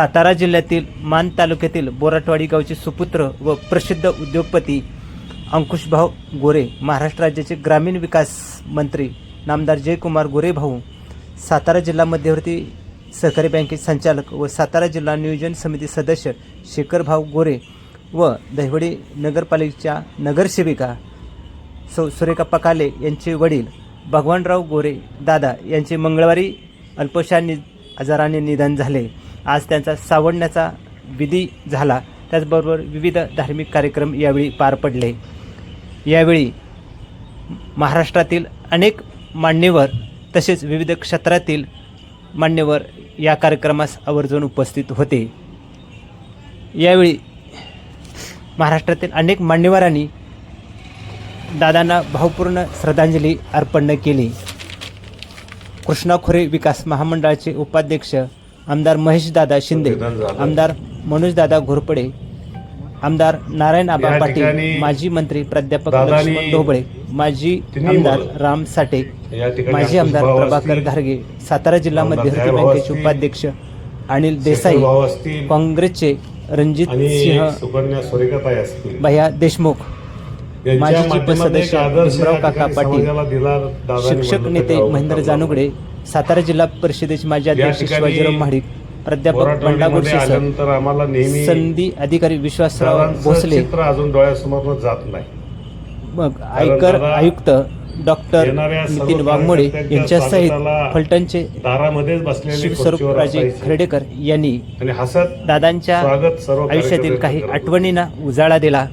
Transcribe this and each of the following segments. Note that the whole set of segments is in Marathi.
सातारा जिल्ह्यातील मान तालुक्यातील बोराटवाडी गावचे सुपुत्र व प्रसिद्ध उद्योगपती अंकुशभाऊ गोरे महाराष्ट्र राज्याचे ग्रामीण विकास मंत्री नामदार जयकुमार गोरे भाऊ सातारा जिल्हा मध्यवर्ती सहकारी बँकेचे संचालक व सातारा जिल्हा नियोजन समिती सदस्य शेखरभाऊ गोरे व दहिवडी नगरपालिकेच्या नगरसेविका सौ सुरेखा काले यांचे वडील भगवानराव गोरे दादा यांचे मंगळवारी अल्पशा नि आजाराने निधन झाले. आज त्यांचा सावडण्याचा विधी झाला. त्याचबरोबर विविध धार्मिक कार्यक्रम यावेळी पार पडले. यावेळी महाराष्ट्रातील अनेक मान्यवर तसेच विविध क्षेत्रातील मान्यवर या कार्यक्रमास आवर्जून उपस्थित होते. यावेळी महाराष्ट्रातील अनेक मान्यवरांनी दादांना भावपूर्ण श्रद्धांजली अर्पण केली. कृष्णा खोरे विकास महामंडळाचे उपाध्यक्ष आमदार महेशदादा शिंदे आमदार मनोजदादा घोरपडे आमदार नारायण आबा पाटील माजी मंत्री प्राध्यापक लक्ष्मण ढोबळे माजी आमदार राम साठे माजी आमदार प्रभाकर घारगे सातारा जिल्हा मध्यवर्ती बँकेचे उपाध्यक्ष अनिल देसाई काँग्रेसचे रणजित सिंह भैया देशमुख माजी माध्यमातून सदस्य एक आदर्श भीमराव या काका पाटील, शिक्षक नेते महेंद्र जानुगडे सातारा जिल्हा परिषदेचे माजी अध्यक्ष शिवाजीराव महाडिक प्राध्यापक बंडा आल्यानंतर आम्हाला नेहमी संधी अधिकारी विश्वासराव भोसले अजून डोळ्यासमोर जात नाही मग आयकर आयुक्त डॉक्टर नितीन वाघमोडे यांच्यासहित फलटणचे शिवस्वरूपराजे. खर्डेकर यांनी दादांच्या आयुष्यातील काही. आठवणींना उजाळा दिला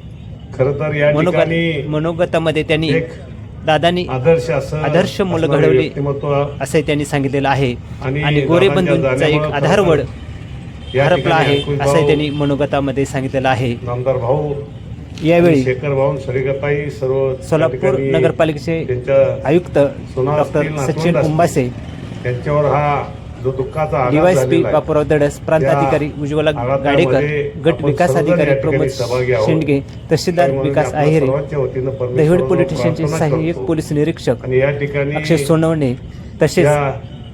खरं तर मनोगतामध्ये त्यांनी दादांनी आदर्श असं आदर्श मुलं घडवली. असे त्यांनी सांगितलेलं आहे आणि आणि गोरे दादांच्या बंधूंचा एक आधारवड हरपला आहे असं त्यांनी मनोगतामध्ये सांगितलेलं आहे भाऊ यावेळी शेखर भाऊ सरिकाताई सर्व सोलापूर नगरपालिकेचे आयुक्त डॉक्टर सचिन. उंबासे त्यांच्यावर हा जो दुःखाचा आहे, बापूराव दडस प्रांत त्या अधिकारी उज्ज्वला गाडेकर गट विकास अधिकारी प्रमोद. शेंडगे तहसीलदार विकास आहेरे दहिवड पोलीस स्टेशनचे सहाय्यक. पोलीस निरीक्षक आणि या ठिकाणी अक्षय सोनवणे तसेच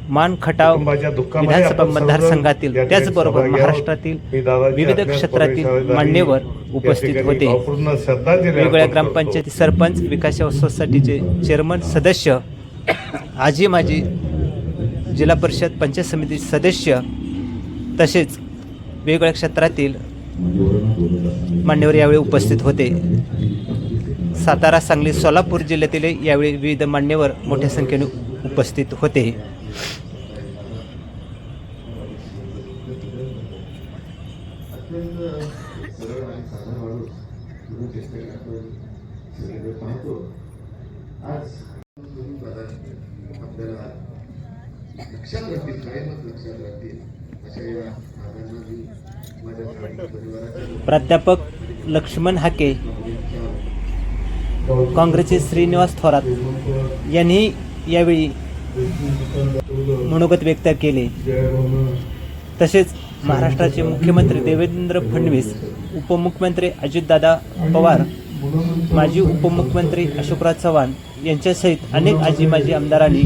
मान खटाव विधानसभा मतदारसंघातील त्याचबरोबर. महाराष्ट्रातील विविध क्षेत्रातील मान्यवर उपस्थित होते वेगवेगळ्या. ग्रामपंचायती सरपंच विकास सोसायटीचे चेअरमन सदस्य आजी माजी जिल्हा परिषद पंचायत समिती सदस्य तसेच वेगवेगळ्या क्षेत्रातील मान्यवर यावेळी उपस्थित होते. सातारा सांगली सोलापूर जिल्ह्यातील यावेळी विविध मान्यवर मोठ्या संख्येने उपस्थित होते सरळ आणि साधा माणूस म्हणून पुस्तक आपण सगळीकडे पाहतो आज दोन्ही पदार्थ आपल्याला लक्षात राहतील कायमच लक्षात राहतील अशा या दादांना मी माझ्या साऱ्या परिवाराच्या प्राध्यापक लक्ष्मण हाके काँग्रेसचे श्रीनिवास थोरात यांनी यावेळी मनोगत व्यक्त केले. तसेच महाराष्ट्राचे मुख्यमंत्री देवेंद्र फडणवीस उपमुख्यमंत्री अजितदादा पवार माजी उपमुख्यमंत्री अशोकराज चव्हाण यांच्यासहित अनेक आजी माजी आमदारांनी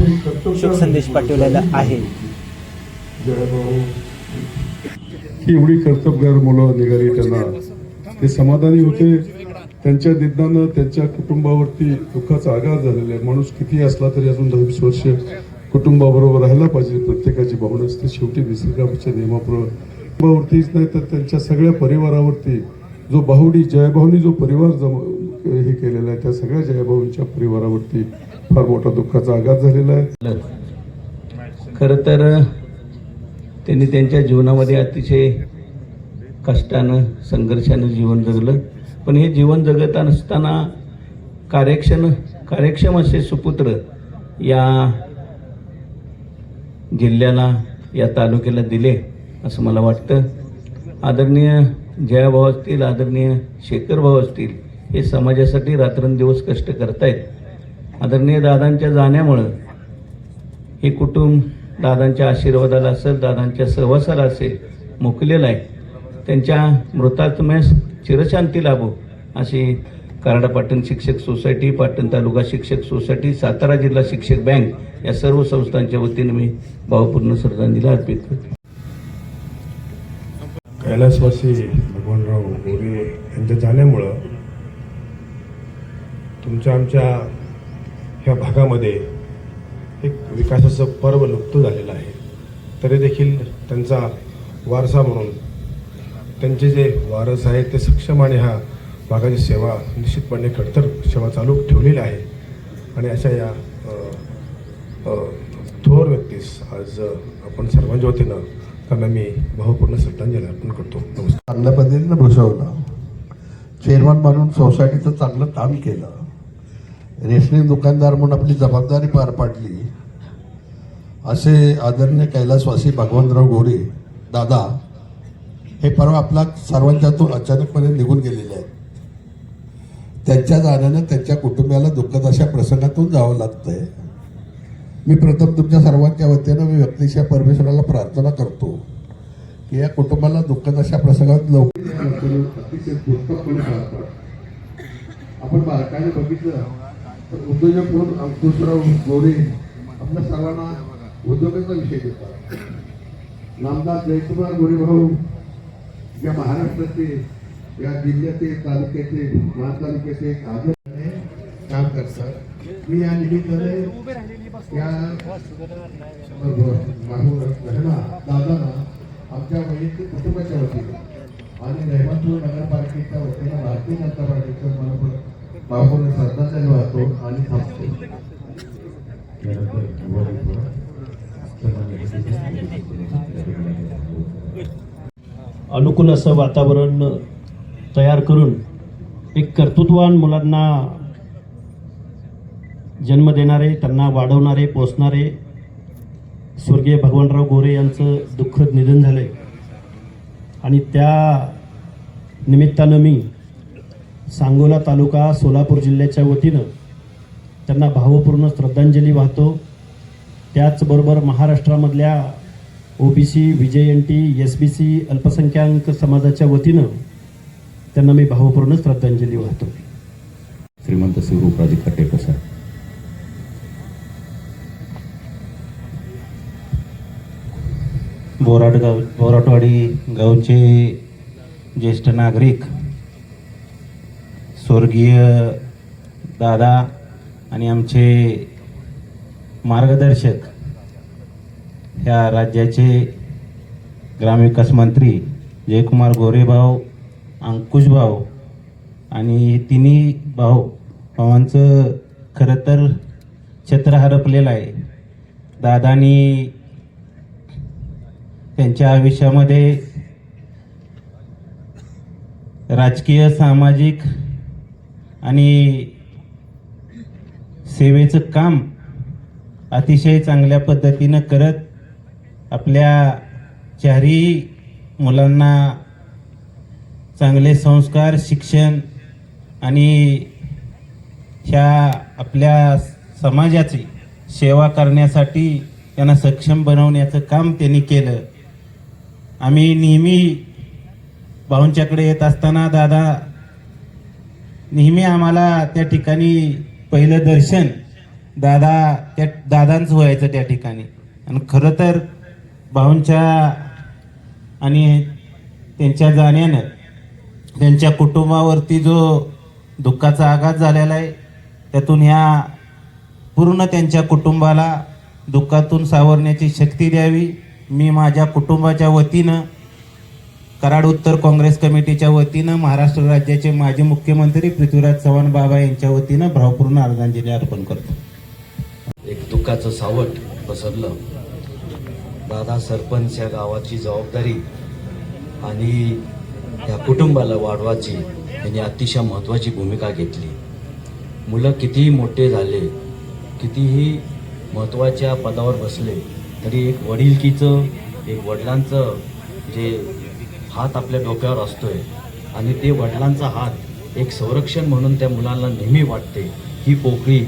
शोकसंदेश पाठवलेला आहे. ही एवढी कर्तबगार मुलं निघाली त्यांना. ते समाधानी होते. त्यांच्या निधनानं त्यांच्या कुटुंबावरती दुःखाचा आघात झालेला आहे. माणूस किती असला तरी अजून दहावीस वर्ष कुटुंबाबरोबर राहायला पाहिजे. प्रत्येकाची भावना असते. शेवटी निसर्गाच्या नियमाप्रमाणे कुटुंबावरतीच नाही तर त्यांच्या सगळ्या परिवारावरती जो बाहुडी जयभाऊनी जो परिवार जम हे केलेला आहे त्या सगळ्या जयभाऊंच्या परिवारावरती फार मोठा दुःखाचा आघात झालेला आहे. खरं तर त्यांनी त्यांच्या जीवनामध्ये अतिशय कष्टानं संघर्षानं जीवन जगलं. पण हे जीवन जगत असताना कार्यक्षम कार्यक्षम असे सुपुत्र या जिल्ह्याला या तालुक्याला दिले असं मला वाटतं. आदरणीय जयाभाऊ असतील आदरणीय शेखरभाव असतील हे समाजासाठी रात्रंदिवस कष्ट करतायत. आदरणीय दादांच्या जाण्यामुळं हे कुटुंब दादांच्या आशीर्वादाला असेल दादांच्या सहवासाला असेल मुकलेला आहे. त्यांच्या मृतात्म्यास चिरशांती लाभो अशी कराडा पाटण शिक्षक सोसायटी पाटण तालुका शिक्षक सोसायटी सातारा जिल्हा शिक्षक बँक या सर्व संस्थांच्या वतीने मी भावपूर्ण श्रद्धांजली अर्पित करतो. कैलासवासी भगवानराव गोरे यांच्या जाण्यामुळं तुमच्या आमच्या ह्या भागामध्ये एक विकासाचं पर्व लुप्त झालेलं आहे. तरी देखील त्यांचा वारसा म्हणून त्यांचे जे वारस आहेत ते सक्षम आणि ह्या भागाची सेवा निश्चितपणे खडतर सेवा चालू ठेवलेली आहे. आणि अशा या थोर व्यक्तीस आज आपण सर्वांच्या वतीनं त्यांना मी भावपूर्ण श्रद्धांजली अर्पण करतो. नमस्कार. चांगल्या पद्धतीनं भूषवलं चेअरमन म्हणून सोसायटीचं चांगलं काम केलं. रेशनिंग दुकानदार म्हणून आपली जबाबदारी पार पाडली. असे आदरणीय कैलासवासी भगवंतराव गोरे दादा हे परवा आपला सर्वांच्यातून अचानकपणे निघून गेलेले आहेत. त्यांच्या जाण्यानं त्यांच्या कुटुंबियाला दुःखद अशा प्रसंगातून जावं लागतंय. मी प्रथम तुमच्या सर्वांच्या वतीनं मी व्यक्तिशा परमेश्वराला प्रार्थना करतो की या कुटुंबाला दुःखद अशा प्रसंगात लवकर अतिशय आपण बारकाने बघितलं. तर उद्योजक म्हणून अंकुशराव गोरे आपल्या सर्वांना उद्योगाचा विषय देतात. नामदार जयकुमार गोरे भाऊ या महाराष्ट्राचे या जिल्ह्याचे तालुक्याचे महातालुक्याचे एक आदर्शाने काम करतात मी या निमित्ताने या भाऊ दादांना आमच्या वैयक्तिक कुटुंबाच्या वतीने आणि रहमानपूर नगरपालिकेच्या वतीनं भारतीय जनता पार्टीच्या मला भावपूर्ण श्रद्धांजली वाहतो आणि थांबतो अनुकूल असं वातावरण तयार करून एक कर्तृत्ववान मुलांना जन्म देणारे त्यांना वाढवणारे पोसणारे स्वर्गीय भगवानराव गोरे यांचं दुःखद निधन झालं आहे आणि त्या निमित्तानं मी सांगोला तालुका सोलापूर जिल्ह्याच्या वतीनं त्यांना भावपूर्ण श्रद्धांजली वाहतो. त्याचबरोबर महाराष्ट्रामधल्या OBC VJ N T S B C अल्पसंख्याक समाजाच्या वतीनं त्यांना मी भावपूर्ण श्रद्धांजली वाहतो. श्रीमंत शिवरूपराजे खटेप्रसाद बोराट गाव बोराटवाडी गावचे ज्येष्ठ नागरिक स्वर्गीय दादा आणि आमचे मार्गदर्शक ह्या राज्याचे ग्रामविकास मंत्री जयकुमार गोरेभाऊ अंकुशभाऊ आणि तिन्ही भाऊ भावांचं खरं तर छत्र हरपलेलं आहे. दादानी त्यांच्या आयुष्यामध्ये राजकीय सामाजिक आणि सेवेचं काम अतिशय चांगल्या पद्धतीनं करत आपल्या चारही मुलांना चांगले संस्कार शिक्षण आणि ह्या आपल्या समाजाची सेवा करण्यासाठी त्यांना सक्षम बनवण्याचं काम त्यांनी केलं. आम्ही नेहमी भाऊंच्याकडे येत असताना दादा नेहमी आम्हाला त्या ठिकाणी पहिलं दर्शन दादा त्या दादांचं व्हायचं त्या ठिकाणी. आणि खरं तर भाऊंच्या आणि त्यांच्या जाण्यानं त्यांच्या कुटुंबावरती जो दुःखाचा आघात झालेला आहे त्यातून ह्या पूर्ण त्यांच्या कुटुंबाला दुःखातून सावरण्याची शक्ती द्यावी. मी माझ्या कुटुंबाच्या वतीनं कराड उत्तर काँग्रेस कमिटीच्या वतीनं महाराष्ट्र राज्याचे माजी मुख्यमंत्री पृथ्वीराज चव्हाण बाबा यांच्या वतीनं भावपूर्ण आदरांजली अर्पण करतो. एक दुःखाचं सावट पसरलं. दादा सरपंच या गावाची जबाबदारी आणि या कुटुंबाला वाढवाची यांनी अतिशय महत्त्वाची भूमिका घेतली. मुलं कितीही मोठे झाले कितीही महत्त्वाच्या पदावर बसले तरी एक वडिलकीचं एक वडिलांचं जे हात आपल्या डोक्यावर असतोय. आणि ते वडिलांचा हात एक संरक्षण म्हणून त्या मुलांना नेहमी वाटते. ही पोकळी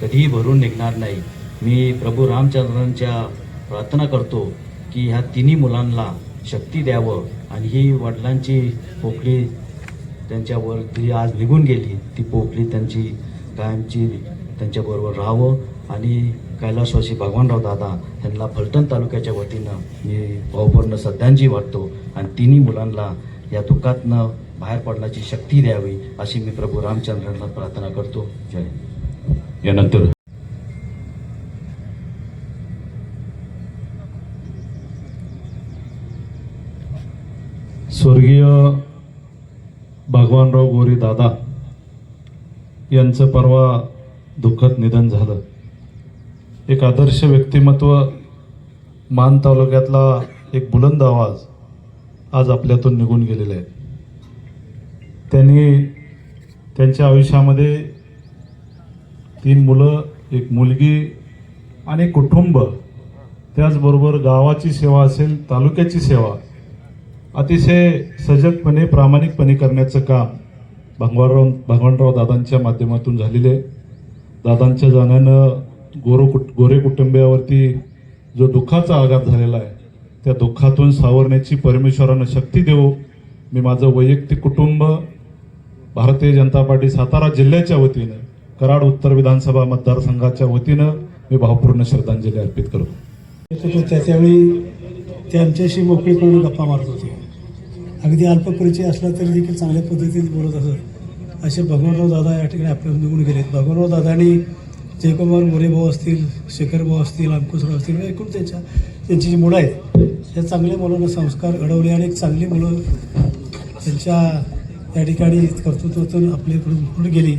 कधीही भरून निघणार नाही. मी प्रभू रामचंद्रांच्या प्रार्थना करतो की ह्या तिन्ही मुलांना शक्ती द्यावं. आणि ही वडिलांची पोकळी त्यांच्यावर जी आज निघून गेली ती पोकळी त्यांची कायमची त्यांच्याबरोबर राहावं. आणि कैलासवासी भगवानराव दादा यांना फलटण तालुक्याच्या वतीनं मी भावपूर्ण श्रद्धांजली वाटतो आणि तिन्ही मुलांना या दुःखातनं बाहेर पडण्याची शक्ती द्यावी अशी मी प्रभू रामचंद्रांना प्रार्थना करतो जय. यानंतर स्वर्गीय भगवानराव गोरे दादा यांचं परवा दुःखद निधन झालं एक आदर्श व्यक्तिमत्व मान तालुक्यातला एक बुलंद आवाज आज आपल्यातून निघून गेलेला आहे त्यांनी त्यांच्या आयुष्यामध्ये तीन मुलं एक मुलगी आणि कुटुंब त्याचबरोबर गावाची सेवा असेल तालुक्याची सेवा अतिशय सजगपणे प्रामाणिकपणे करण्याचं काम भगवानराव भगवानराव दादांच्या माध्यमातून झालेले आहे. दादांच्या जाण्यानं गोरो कुट गोरे कुटुंबियावरती जो दुःखाचा आघात झालेला आहे त्या दुःखातून सावरण्याची परमेश्वरानं शक्ती देऊ मी माझं वैयक्तिक कुटुंब भारतीय जनता पार्टी सातारा जिल्ह्याच्या वतीनं कराड उत्तर विधानसभा मतदारसंघाच्या वतीनं मी भावपूर्ण श्रद्धांजली अर्पित करतो. त्याच्यावेळी त्यांच्याशी त्यावेळी ते आमच्याशी मोकळीपणे गप्पा मारत होते. अगदी अल्प परिचय असला तरी देखील चांगल्या पद्धतीने बोलत असत. असे भगवानराव दादा या ठिकाणी आपल्या निघून गेलेत. भगवानराव दादांनी जयकुमार मोरे भाऊ असतील शेखर भाऊ असतील अंकुशराव असतील म्हणजे एकूण त्यांच्या त्यांची जी मुलं आहेत या चांगल्या मुलांना संस्कार घडवले आणि एक चांगली मुलं त्यांच्या या ठिकाणी कर्तृत्वातून आपल्याकडून पुढे गेली.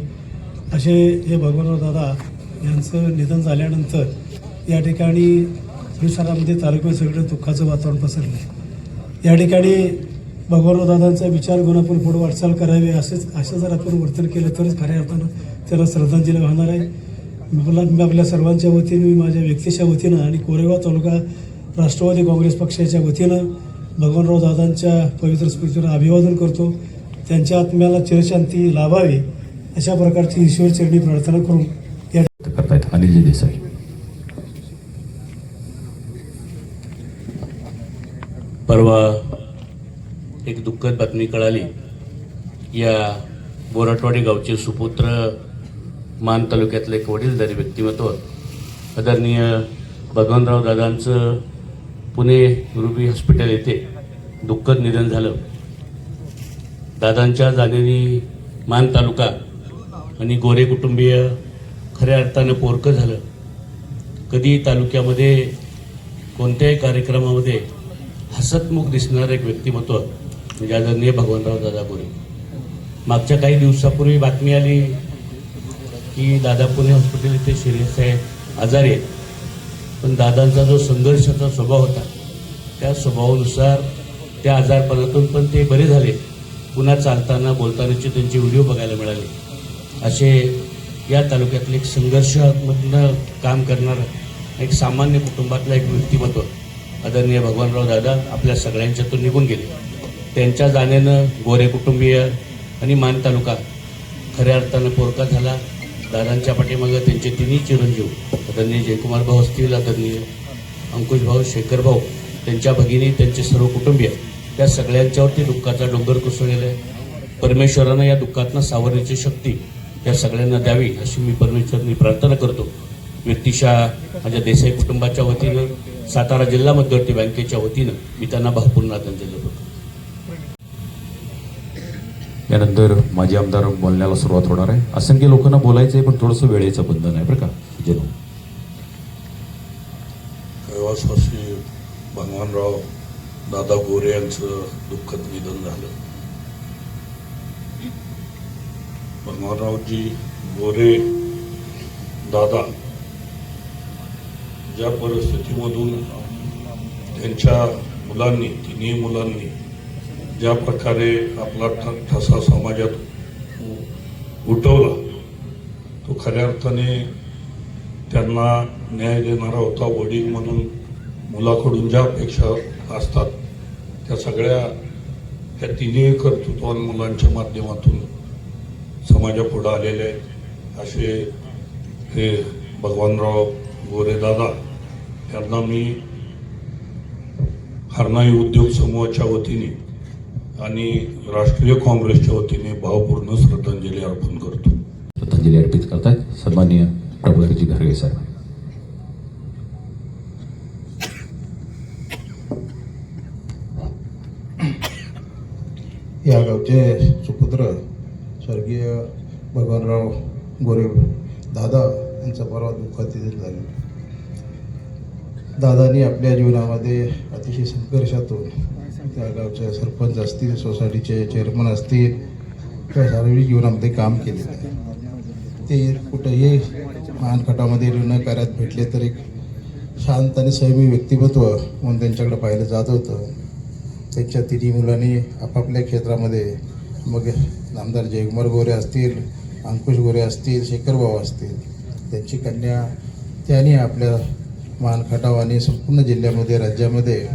असे हे भगवानराव दादा यांचं निधन झाल्यानंतर या ठिकाणी परिसरामध्ये तालुक्यात सगळं दुःखाचं वातावरण पसरलं. या ठिकाणी भगवानराव दादांचा विचार घेऊन आपण पुढे वाटचाल करावी असेच असं जर आपण वर्तन केलं तरच खऱ्या अर्थानं त्याला श्रद्धांजली वाहणार आहे. मला मी आपल्या सर्वांच्या वतीनं मी माझ्या व्यक्तीच्या वतीनं आणि कोरेगाव तालुका राष्ट्रवादी काँग्रेस पक्षाच्या वतीनं भगवानराव दादांच्या पवित्र स्मृतीला अभिवादन करतो. त्यांच्या आत्म्याला चिरशांती लाभावी अशा प्रकारची ईश्वर चरणी प्रार्थना करून या करतायत अनिलजी देसाई परवा एक दुःखद बातमी कळाली. या बोराटवाडी गावचे सुपुत्र मान तालुक्यातलं एक वडीलधारी व्यक्तिमत्व आदरणीय भगवानराव दादांचं पुणे रुबी हॉस्पिटल येथे दुःखद निधन झालं. दादांच्या जाण्याने मान तालुका आणि गोरे कुटुंबीय खऱ्या अर्थानं पोरकं झालं. कधी तालुक्यामध्ये कोणत्याही कार्यक्रमामध्ये हसतमुख दिसणारं एक व्यक्तिमत्व म्हणजे आदरणीय भगवानराव दादा गोरे. मागच्या काही दिवसापूर्वी बातमी आली की दादा पुणे हॉस्पिटल इथे शिरीष आहे आजारी आहेत. पण दादांचा जो संघर्षाचा स्वभाव होता त्या स्वभावानुसार त्या आजारपणातून पण ते बरे झाले. पुन्हा चालताना बोलतानाचे त्यांचे व्हिडिओ बघायला मिळाले. असे या तालुक्यातले एक संघर्षामधनं काम करणारं एक सामान्य कुटुंबातलं एक व्यक्तिमत्व आदरणीय भगवानराव दादा आपल्या सगळ्यांच्यातून निघून गेले. त्यांच्या जाण्यानं गोरे कुटुंबीय आणि मान तालुका खऱ्या अर्थानं पोरका झाला. दादांच्या पाठीमागं त्यांचे तिन्ही चिरंजीव आदरणीय जयकुमार भाऊ असतील आदरणीय अंकुश भाऊ शेखर भाऊ त्यांच्या भगिनी त्यांचे सर्व कुटुंबीय त्या सगळ्यांच्यावरती दुःखाचा डोंगर कोसळलेला आहे. परमेश्वरानं या दुःखातनं सावरण्याची शक्ती या सगळ्यांना द्यावी अशी मी परमेश्वरनी प्रार्थना करतो. व्यक्तिशा माझ्या देसाई कुटुंबाच्या वतीनं सातारा जिल्हा मध्यवर्ती बँकेच्या वतीनं मी त्यांना भावपूर्ण आदरांजली करतो यानंतर माजी आमदार बोलण्याला सुरुवात होणार आहे. असंख्य लोकांना बोलायचं आहे पण थोडंसं वेळेचं बंधन आहे बरं का? जेनो हो. कैवासवासी भगवानराव दादा गोरे यांचं दुःखद निधन झालं. भगवानरावजी गोरे दादा ज्या परिस्थितीमधून त्यांच्या मुलांनी तिन्ही मुलांनी ज्या प्रकारे आपला ठ ठसा समाजात उठवला तो खऱ्या अर्थाने त्यांना न्याय देणारा होता वडील म्हणून मुलाकडून ज्या अपेक्षा असतात त्या सगळ्या त्या तिन्ही कर्तृत्वान मुलांच्या माध्यमातून समाजापुढं आलेले आहेत. असे हे भगवानराव गोरेदादा यांना मी हरनाई उद्योग समूहाच्या वतीने आणि राष्ट्रीय काँग्रेसच्या वतीने भावपूर्ण श्रद्धांजली अर्पण करतो. श्रद्धांजली अर्पित करतात सन्मान्य प्रभूजी घरगे साहेब. या गावचे सुपुत्र स्वर्गीय भगवानराव गोरे दादा यांचा परवा दुःखातिथीन झाले. दादानी आपल्या जीवनामध्ये अतिशय संघर्षातून त्या गावचे सरपंच असतील सोसायटीचे चेअरमन असतील त्या सार्वजनिक जीवनामध्ये काम केलेलं आहे. ते कुठेही मानखटामध्ये न कार्यात भेटले तर एक शांत आणि संयमी व्यक्तिमत्व म्हणून त्यांच्याकडे पाहिलं जात होतं. त्यांच्या तिन्ही मुलांनी आपापल्या क्षेत्रामध्ये मग नामदार जयकुमार गोरे असतील अंकुश गोरे असतील शेखरभाऊ असतील त्यांची कन्या त्यांनी आपल्या मानखटाव आणि संपूर्ण जिल्ह्यामध्ये राज्यामध्ये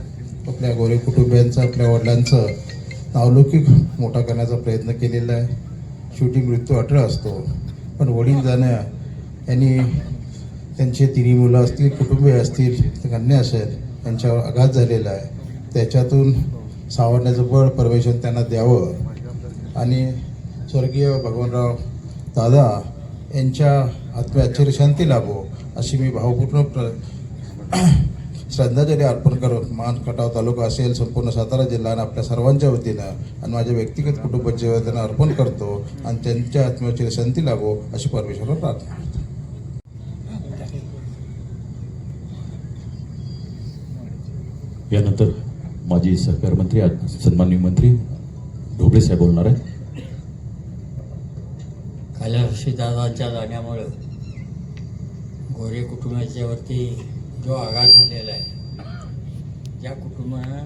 आपल्या गोरे कुटुंबियांचं आपल्या वडिलांचं नावलौकिक मोठा करण्याचा प्रयत्न केलेला आहे. शेवटी मृत्यू अटळ असतो. पण वडील जाण्या यांनी त्यांचे तिन्ही मुलं असतील कुटुंबीय असतील कन्या असेल यांच्यावर आघात झालेला आहे. त्याच्यातून सावरण्याचं बळ परमेश्वर त्यांना द्यावं. आणि स्वर्गीय भगवानराव दादा यांच्या आत्म्याची शांती लाभो अशी मी भावपूर्ण प्र श्रद्धांजली अर्पण करून मान खटाव तालुका असेल संपूर्ण सातारा जिल्हा आणि आपल्या सर्वांच्या वतीनं आणि माझ्या व्यक्तिगत कुटुंबाच्या वतीनं अर्पण करतो आणि त्यांच्या आत्म्याची शांती लाभो अशी परमेश्वराला प्रार्थना करतो. यानंतर माजी सहकार मंत्री आज सन्माननीय मंत्री ढोबळे साहेब बोलणार आहेत कैलासदादांच्या जाण्यामुळं गोरे कुटुंबाच्यावरती जो आघात झालेला आहे त्या कुटुंबानं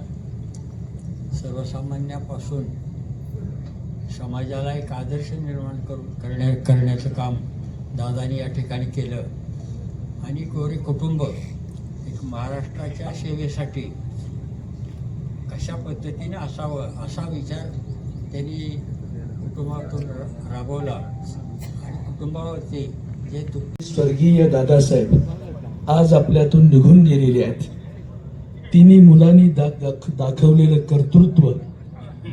सर्वसामान्यापासून समाजाला एक आदर्श निर्माण करू करण्या करण्याचं काम दादानी या ठिकाणी केलं. आणि गोरे कुटुंब एक महाराष्ट्राच्या सेवेसाठी कशा पद्धतीने असावं असा विचार त्यांनी कुटुंबातून राबवला. आणि कुटुंबावरती जे दुःख स्वर्गीय दादासाहेब आज आपल्यातून निघून गेलेले आहेत. तिन्ही मुलांनी दा, दाख- दाखवलेलं कर्तृत्व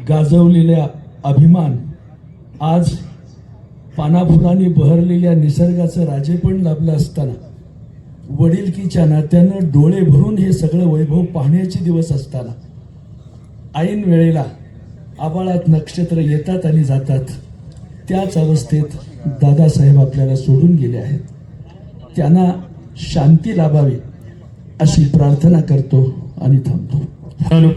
गाजवलेल्या अभिमान आज पानाफुलांनी बहरलेल्या निसर्गाचं राजेपण लाभलं असताना वडीलकीच्या नात्यानं डोळे भरून हे सगळं वैभव पाहण्याचे दिवस असताना ऐन वेळेला आबाळात नक्षत्र येतात आणि जातात. त्याच अवस्थेत दादासाहेब आपल्याला सोडून गेले आहेत. त्यांना शांती लाभावी अशी प्रार्थना करतो. आणि थांबतो. हॅलो.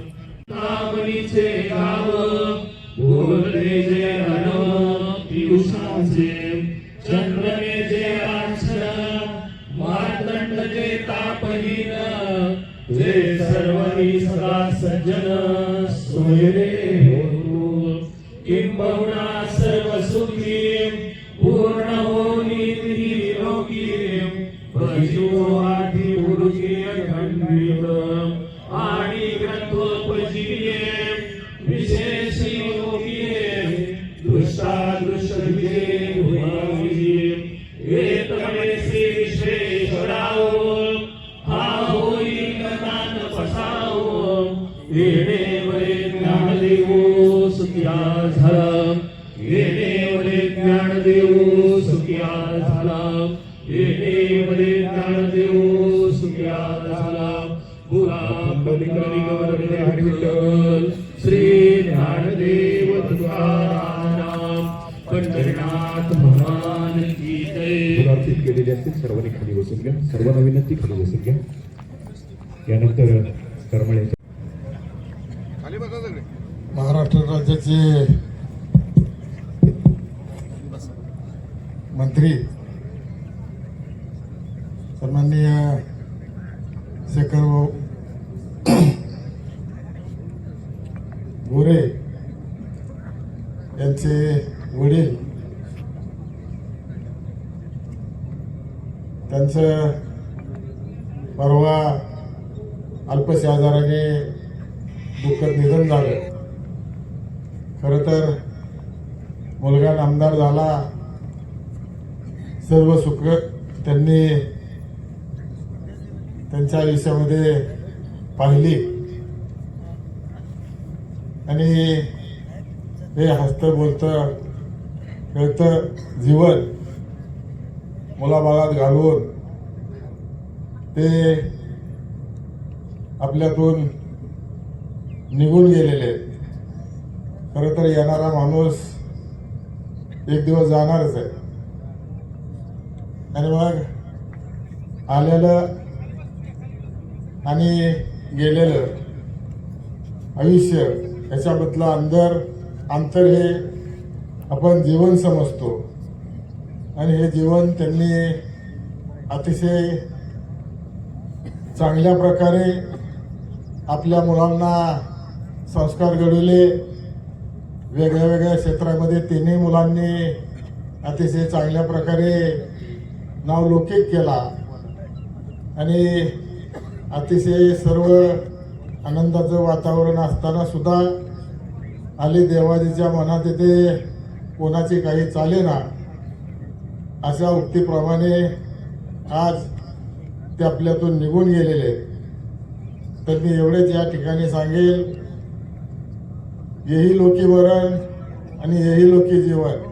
Amen. त्यांचं परवा अल्पशा आजाराने दुःखद निधन झालं. खरं तर मुलगा नामदार झाला. सर्व सुख त्यांनी त्यांच्या आयुष्यामध्ये पाहिली. आणि हे हसतं बोलतं खेळतं जीवन मुलाबाळात घालून ते आपल्यातून निघून गेलेले आहेत. खरं तर येणारा माणूस एक दिवस जाणारच आहे. आणि मग आलेलं आणि गेलेलं आयुष्य याच्याबद्दलं अंदर अंतर हे आपण जीवन समजतो. आणि हे जीवन त्यांनी अतिशय चांगल्या प्रकारे आपल्या मुलांना संस्कार घडवले. वेगळ्या वेगळ्या क्षेत्रामध्ये तिन्ही मुलांनी अतिशय चांगल्या प्रकारे नावलौकिक केला. आणि अतिशय सर्व आनंदाचं वातावरण असताना सुद्धा आली देवाजीच्या मनात येते कोणाची काही चाले ना अशा उक्तीप्रमाणे आज ते आपल्यातून निघून गेलेले आहेत. तर मी एवढेच या ठिकाणी सांगेल येही लोकी वरण आणि येही लोकी जीवन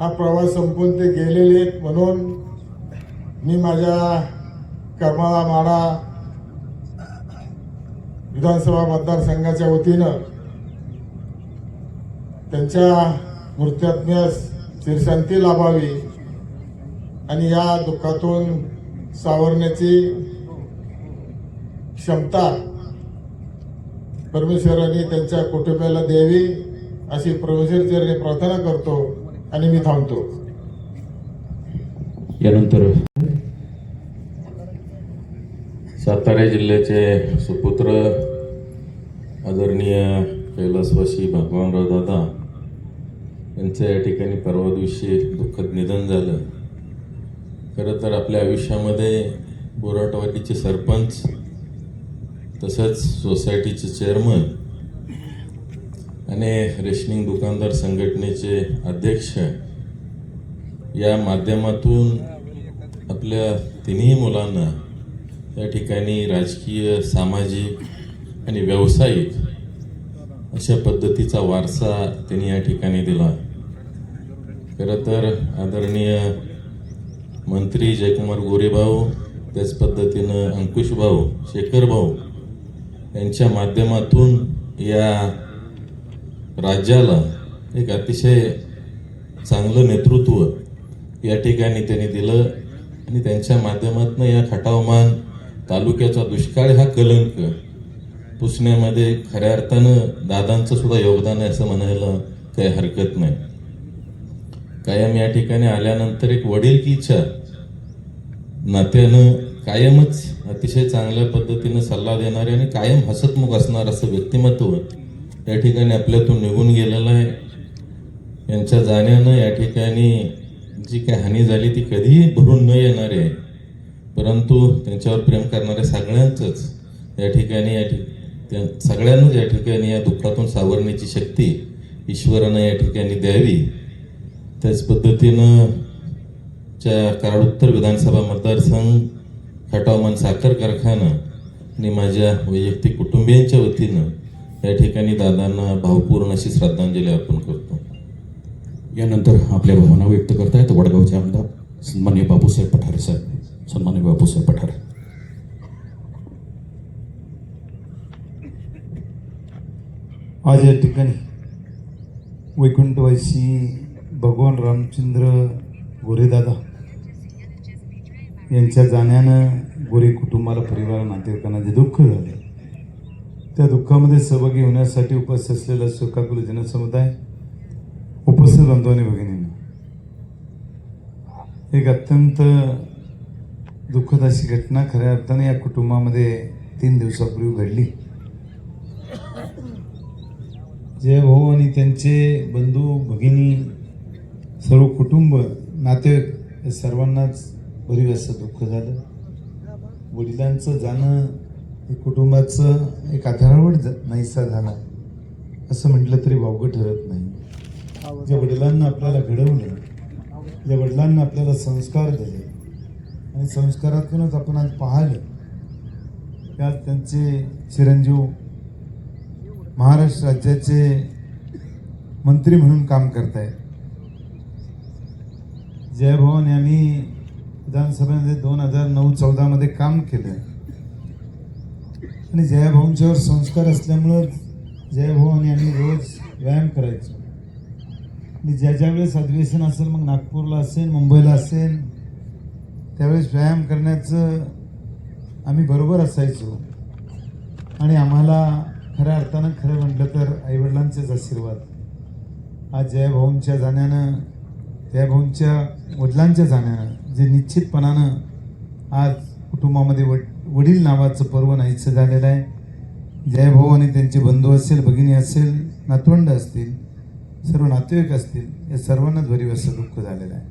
हा प्रवास संपून ते गेलेले आहेत म्हणून मी माझ्या करमाळा माडा विधानसभा मतदारसंघाच्या वतीनं त्यांच्या मृत्यात्म्यास चिरशांती लाभावी आणि या दुःखातून सावरण्याची क्षमता परमेश्वरांनी त्यांच्या कुटुंबाला द्यावी अशी परमेश्वर चरणी प्रार्थना करतो आणि मी थांबतो. यानंतर सातारा जिल्ह्याचे सुपुत्र आदरणीय कैलासवासी भगवानराव दादा यांचं या ठिकाणी परवा दिवशी दुःखद निधन झालं. खरं तर आपल्या आयुष्यामध्ये बोराटवाडीचे सरपंच तसंच सोसायटीचे चेअरमन आणि रेशनिंग दुकानदार संघटनेचे अध्यक्ष या माध्यमातून आपल्या तिन्ही मुलांना या ठिकाणी राजकीय सामाजिक आणि व्यावसायिक अशा पद्धतीचा वारसा त्यांनी या ठिकाणी दिला. खरं तर आदरणीय मंत्री जयकुमार गोरेभाऊ त्याच पद्धतीनं अंकुश भाऊ शेखर भाऊ यांच्या माध्यमातून या राज्याला एक अतिशय चांगलं नेतृत्व या ठिकाणी त्यांनी दिलं आणि त्यांच्या माध्यमातून या खटावमान तालुक्याचा दुष्काळ हा कलंक पुसण्यामध्ये खऱ्या अर्थानं दादांचं सुद्धा योगदान आहे असं म्हणायला काही हरकत नाही. कायम या ठिकाणी आल्यानंतर एक वडील की इच्छा नात्यानं कायमच अतिशय चांगल्या पद्धतीनं सल्ला देणारे आणि कायम हसतमुख असणार असं व्यक्तिमत्व या ठिकाणी आपल्यातून निघून गेलेलं आहे. यांच्या जाण्यानं या ठिकाणी जी काही हानी झाली ती कधीही भरून न येणार आहे. परंतु त्यांच्यावर प्रेम करणाऱ्या सगळ्यांचंच या ठिकाणी या ठिकाणी त्या सगळ्यांनाच या ठिकाणी या दुःखातून सावरण्याची शक्ती ईश्वरानं या ठिकाणी द्यावी. त्याच पद्धतीनं च्या कराड विधानसभा मतदारसंघ खटावमान साखर कारखाना आणि माझ्या वैयक्तिक कुटुंबियांच्या वतीनं या ठिकाणी दादांना भावपूर्ण अशी श्रद्धांजली अर्पण करतो. यानंतर आपल्या भावना व्यक्त करतायत वडगावचे आमदार सन्मान्य बापूसाहेब पठारे साहेब. सन्मान्य बापूसाहेब पठारे. आज या ठिकाणी वैकुंठवासी भगवान रामचंद्र गोरेदादा यांच्या जाण्यानं गोरे कुटुंबाला परिवार नातेवाईकांना जे दुःख झाले त्या दुःखामध्ये सहभागी होण्यासाठी उपस्थित असलेला शोकाकुल जनसमुदाय उपस्थित बांधवानी भगिनींना एक अत्यंत दुःखद अशी घटना खऱ्या अर्थाने या कुटुंबामध्ये तीन दिवसापूर्वी घडली. जय भाऊ आणि त्यांचे बंधू भगिनी सर्व कुटुंब नातेवाईक सर्वांनाच बरीच असं दुःख झालं. वडिलांचं जाणं हे कुटुंबाचं एक आधारावर नाहीसा झाला. असं म्हटलं तरी वावगं ठरत नाही. ज्या वडिलांना आपल्याला घडवलं ज्या वडिलांना आपल्याला संस्कार दिले आणि संस्कारातूनच आपण आज पाहिलं त्यात त्यांचे चिरंजीव महाराष्ट्र राज्याचे मंत्री म्हणून काम करत आहेत जयभवन यांनी विधानसभेमध्ये दोन हजार नऊ चौदामध्ये काम केलं आणि जयाभाऊंच्यावर संस्कार असल्यामुळं जयभवन यांनी आम्ही रोज व्यायाम करायचो. आणि ज्या ज्या वेळेस अधिवेशन असेल मग नागपूरला असेल मुंबईला असेल त्यावेळेस व्यायाम करण्याचं आम्ही बरोबर असायचो. आणि आम्हाला खऱ्या अर्थानं खरं म्हटलं तर आईवडिलांचेच आशीर्वाद. आज जयभाऊंच्या जाण्यानं जयभाऊंच्या वडिलांच्या जाण्यानं जे निश्चितपणानं आज कुटुंबामध्ये वड वडील नावाचं पर्व नाहीचं झालेलं आहे. जयभाऊ आणि त्यांचे बंधू असेल भगिनी असेल नातवंड असतील सर्व नातेवाईक असतील या सर्वांनाच भरीव असं दुःख झालेलं आहे.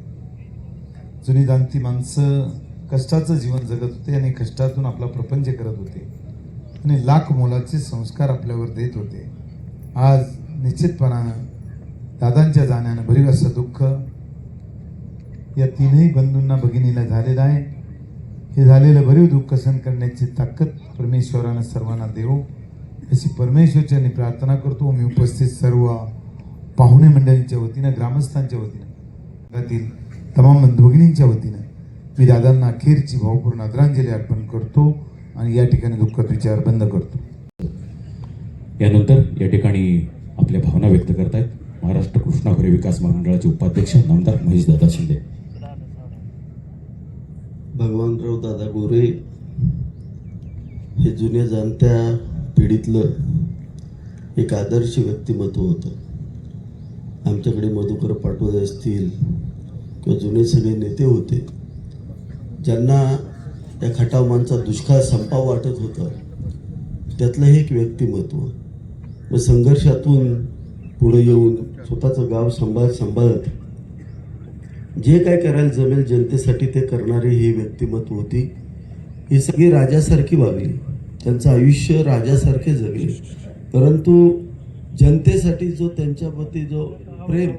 जुनी जाणती माणसं कष्टाचं जीवन जगत होते आणि कष्टातून आपला प्रपंच करत होते. आणि लाख मोलाचे संस्कार आपल्यावर देत होते. आज निश्चितपणानं दादांच्या जाण्यानं भरीव असं दुःख या तीनही बंधूंना भगिनीला झालेलं आहे. हे झालेलं भरीव दुःख सहन करण्याची ताकद परमेश्वरानं सर्वांना देऊ. अशी परमेश्वरच्यानी प्रार्थना करतो. मी उपस्थित सर्व पाहुणे मंडळींच्या वतीनं ग्रामस्थांच्या वतीनं जगातील तमाम भगिनींच्या वतीनं मी दादांना अखेरची भावपूर्ण आदरांजली अर्पण करतो. आणि या ठिकाणी दुःखात विचार बंद करतो. यानंतर या ठिकाणी आपल्या भावना व्यक्त करतायत. महाराष्ट्र कृष्णा खोरे विकास महामंडळाचे उपाध्यक्ष नामदार महेशदादा शिंदे. भगवानराव दादा गोरे हे जुन्या जाणत्या पिढीतलं एक आदर्श व्यक्तिमत्व होतं. आमच्याकडे मधुकर पाटोदे असतील किंवा जुने सगळे नेते होते ज्यांना त्या खटावमांचा दुष्काळ संपाव वाटत होतं. त्यातलं हे एक व्यक्तिमत्व. व संघर्षातून पुढे येऊन स्वतःचं गाव सांभाळ सांभाळत जे काय करायला जमेल जनतेसाठी ते करणारे ही व्यक्तिमत्व होती. ही सगळी राजासारखी वागली. त्यांचं आयुष्य राजासारखे जगले. परंतु जनतेसाठी जो त्यांच्याप्रती जो प्रेम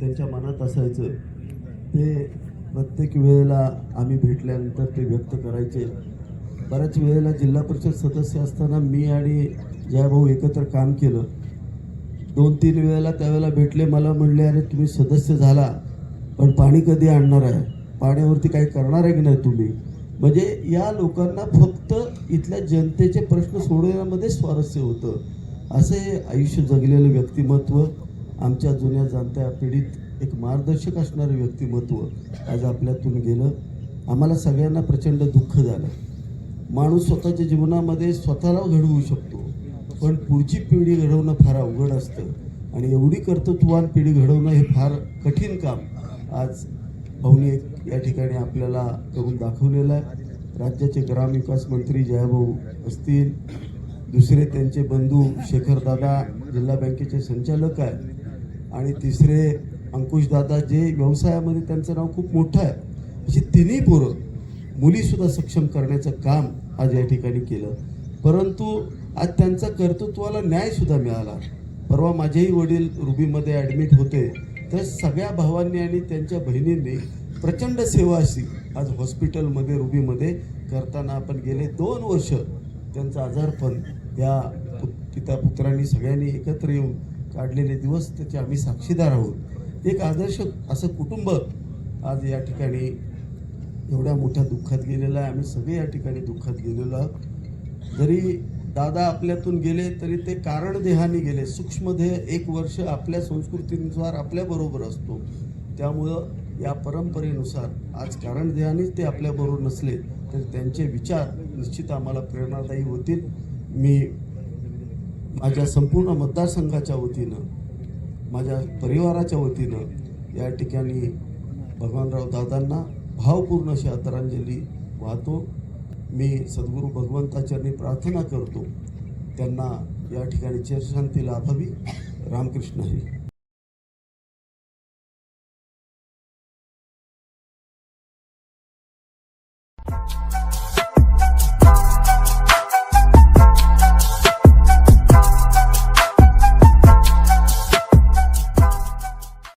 त्यांच्या मनात असायचं ते प्रत्येक वेळेला आम्ही भेटल्यानंतर ते व्यक्त करायचे. बऱ्याच वेळेला जिल्हा परिषद सदस्य असताना मी आणि जयभाऊ एकत्र काम केलं. दोन तीन वेळेला त्यावेळेला भेटले मला म्हणले अरे तुम्ही सदस्य झाला पण पाणी कधी आणणार आहे? पाण्यावरती काही करणार आहे की नाही तुम्ही? म्हणजे या लोकांना फक्त इथल्या जनतेचे प्रश्न सोडवण्यामध्ये स्वारस्य होतं. असे आयुष्य जगलेलं व्यक्तिमत्व आमच्या जुन्या जाणत्या पिढीत एक मार्गदर्शक असणारं व्यक्तिमत्व आज आपल्यातून गेलं. आम्हाला सगळ्यांना प्रचंड दुःख झालं. माणूस स्वतःच्या जीवनामध्ये स्वतःला घडवू शकतो. पण पुढची पिढी घडवणं फार अवघड असतं. आणि एवढी कर्तृत्ववान पिढी घडवणं हे फार कठीण काम आज भाऊनी एक या ठिकाणी आपल्याला करून दाखवलेलं आहे. राज्याचे ग्रामविकास मंत्री जयाभाऊ असतील. दुसरे त्यांचे बंधू शेखरदादा जिल्हा बँकेचे संचालक आहेत. आणि तिसरे अंकुशदादा जे व्यवसायामध्ये त्यांचं नाव खूप मोठं आहे अशी तिन्ही पोरं मुलीसुद्धा सक्षम करण्याचं काम आज या ठिकाणी केलं. परंतु आज त्यांचा कर्तृत्वाला न्यायसुद्धा मिळाला. परवा माझेही वडील रुबीमध्ये ॲडमिट होते. तर सगळ्या भावांनी आणि त्यांच्या बहिणींनी प्रचंड सेवा अशी आज हॉस्पिटलमध्ये रुबीमध्ये करताना आपण गेले दोन वर्ष त्यांचं आजारपण या पिता पुत्रांनी सगळ्यांनी एकत्र येऊन काढलेले दिवस त्याचे आम्ही साक्षीदार आहोत. एक आदर्श असं कुटुंब आज या ठिकाणी एवढ्या मोठ्या दुःखात गेलेलं आहे. आम्ही सगळे या ठिकाणी दुःखात गेलेलो आहोत. जरी दादा आपल्यातून गेले तरी ते कारण देहाने गेले. सूक्ष्मदेह एक वर्ष आपल्या संस्कृतीनुसार आपल्याबरोबर असतो. त्यामुळं या परंपरेनुसार आज कारण देहानेच ते आपल्याबरोबर नसले तर त्यांचे विचार निश्चित आम्हाला प्रेरणादायी होतील. मी माझ्या संपूर्ण मतदारसंघाच्या वतीनं माझ्या परिवाराच्या वतीनं या ठिकाणी भगवानराव दादांना भावपूर्ण अशी आदरांजली वाहतो. मी सद्गुरू भगवंताचरणी प्रार्थना करतो. त्यांना या ठिकाणी चिरशांती लाभावी रामकृष्ण हरी.